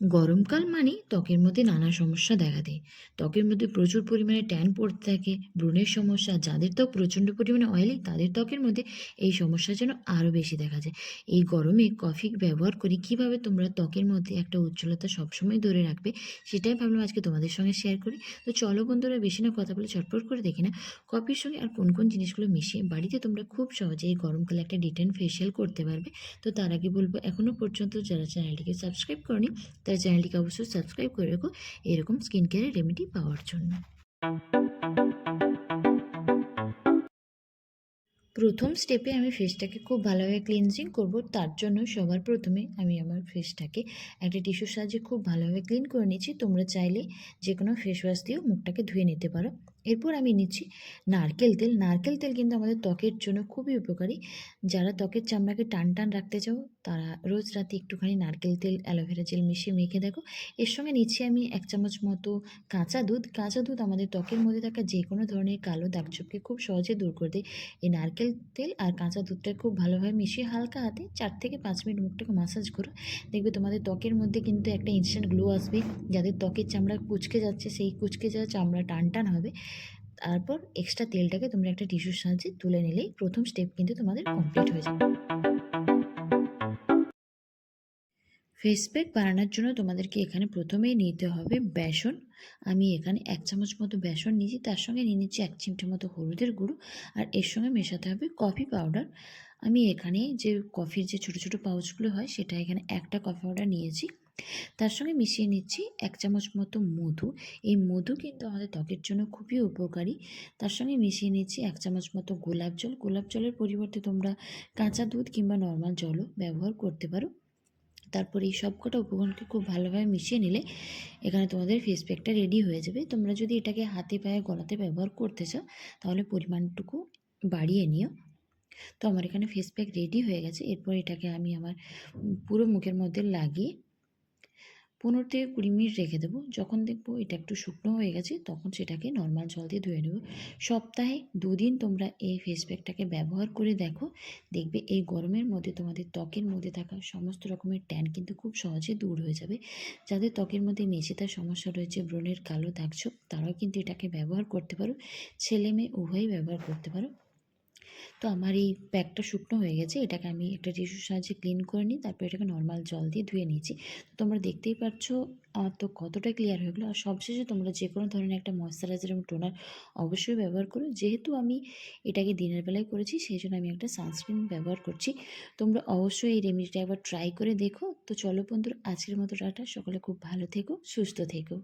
গরমকাল মানেই ত্বকের মধ্যে নানা সমস্যা দেখা দেয়। ত্বকের মধ্যে প্রচুর পরিমাণে ট্যান পড়তে থাকে ব্রণের সমস্যা, যাদের ত্বক প্রচণ্ড পরিমাণে অয়েলি তাদের ত্বকের মধ্যে এই সমস্যা যেন আরও বেশি দেখা যায়। এই গরমে কফি ব্যবহার করে কীভাবে তোমরা ত্বকের মধ্যে একটা উজ্জ্বলতা সবসময় ধরে রাখবে, সেটাই ভাবলাম আজকে তোমাদের সঙ্গে শেয়ার করি। তো চলো বন্ধুরা, বেশি না কথা বলে চটপট করে দেখি না কফির সঙ্গে আর কোন কোন জিনিসগুলো মিশিয়ে বাড়িতে তোমরা খুব সহজে এই গরমকালে একটা ডিটেন ফেশিয়াল করতে পারবে। তো তার আগে বলব এখনও পর্যন্ত যারা চ্যানেলটিকে সাবস্ক্রাইব করনি তাই চ্যানেলটিকে অবশ্যই সাবস্ক্রাইব করে রেখো। এরকম স্কিন কেয়ারের রেমেডি পাওয়ার জন্য। প্রথম স্টেপে আমি ফেসটাকে খুব ভালোভাবে ক্লিনজিং করব। তার জন্য সবার প্রথমে আমি আমার ফেসটাকে একটা টিস্যুর সাহায্যে খুব ভালোভাবে ক্লিন করে নিয়েছি তোমরা চাইলে যে কোনো ফেস ওয়াশ দিয়েও মুখটাকে ধুয়ে নিতে পারো। এরপর আমি নিচ্ছি নারকেল তেল। নারকেল তেল কিন্তু আমাদের ত্বকের জন্য খুবই উপকারী। যারা ত্বকের চামড়াকে টান টান রাখতে চাও, তারা রোজ রাতে একটুখানি নারকেল তেল, অ্যালোভেরা জেল মিশিয়ে মেখে দেখো। এর সঙ্গে নিচ্ছি আমি এক চামচ মতো কাঁচা দুধ। কাঁচা দুধ আমাদের ত্বকের মধ্যে থাকা যে কোনো ধরনের কালো দাগছোপকে খুব সহজে দূর করে দেয়। এই নারকেল তেল আর কাঁচা দুধটা খুব ভালোভাবে মিশিয়ে হালকা হাতে চার থেকে পাঁচ মিনিট মুখটাকে মাসাজ করো। দেখবে তোমাদের ত্বকের মধ্যে কিন্তু একটা ইনস্ট্যান্ট গ্লো আসবে। যাদের ত্বকের চামড়া কুচকে যাচ্ছে, সেই কুচকে যাওয়া চামড়া টান টান হবে। তারপর এক্সট্রা তেলটাকে তোমরা একটা টিস্যুর সাহায্যে তুলে নিলেই প্রথম স্টেপ কিন্তু তোমাদের কমপ্লিট হয়ে যাবে। ফেস প্যাক বানানোর জন্য তোমাদেরকে এখানে প্রথমেই নিতে হবে বেসন। আমি এখানে এক চামচ মতো বেসন নিয়েছি, তার সঙ্গে নিয়ে নিচ্ছি এক চিমটে মতো হলুদের গুঁড়ো আর এর সঙ্গে মেশাতে হবে কফি পাউডার আমি এখানে যে কফির যে ছোটো ছোটো পাউচগুলো হয়, সেটা এখানে একটা কফি পাউডার নিয়েছি। তার সঙ্গে মিশিয়ে নিচ্ছি এক চামচ মতো মধু। এই মধু কিন্তু আমাদের ত্বকের জন্য খুবই উপকারী। তার সঙ্গে মিশিয়ে নিচ্ছি এক চামচ মতো গোলাপ জল। গোলাপ জলের পরিবর্তে তোমরা কাঁচা দুধ কিংবা নর্মাল জলও ব্যবহার করতে পারো। তারপর এই সব কটা উপকরণকে খুব ভালোভাবে মিশিয়ে নিলে এখানে তোমাদের ফেস প্যাকটা রেডি হয়ে যাবে। তোমরা যদি এটাকে হাতে পায়ে গলাতে ব্যবহার করতে চাও, তাহলে পরিমাণটুকু বাড়িয়ে নিও। তো আমার এখানে ফেস প্যাক রেডি হয়ে গেছে। এরপর এটাকে আমি আমার পুরো মুখের মধ্যে লাগিয়ে পনেরো থেকে কুড়ি মিনিট রেখে দেবো। যখন দেখব এটা একটু শুকনো হয়ে গেছে, তখন সেটাকে নর্মাল জল দিয়ে ধুয়ে নেব। সপ্তাহে দুদিন তোমরা এই ফেস প্যাকটাকে ব্যবহার করে দেখো। দেখবে এই গরমের মধ্যে তোমাদের ত্বকের মধ্যে থাকা সমস্ত রকমের ট্যান কিন্তু খুব সহজে দূর হয়ে যাবে। যাদের ত্বকের মধ্যে মেঝেতার সমস্যা রয়েছে, ব্রণের কালো দাগছোপ, তারাও কিন্তু এটাকে ব্যবহার করতে পারো। ছেলে মেয়ে উভয়ই ব্যবহার করতে পারো। তো আমার এই প্যাকটা শুকনো হয়ে গেছে, এটাকে আমি একটা টিস্যুর সাহায্যে ক্লিন করে নিই, তারপর এটাকে নর্মাল জল দিয়ে ধুয়ে নিয়েছি। তোমরা দেখতেই পাচ্ছ, আমার তো কতটা ক্লিয়ার হয়ে গেলো। আর সবশেষে তোমরা যে কোনো ধরনের একটা ময়শ্চারাইজার এবং টোনার অবশ্যই ব্যবহার করো। যেহেতু আমি এটাকে দিনের বেলায় করেছি, সেই জন্য আমি একটা সানস্ক্রিন ব্যবহার করছি। তোমরা অবশ্যই এই রেমেডিটা একবার ট্রাই করে দেখো। তো চলো বন্ধুরা, আজকের মতো টাটা। সকলে খুব ভালো থেকো, সুস্থ থেকো।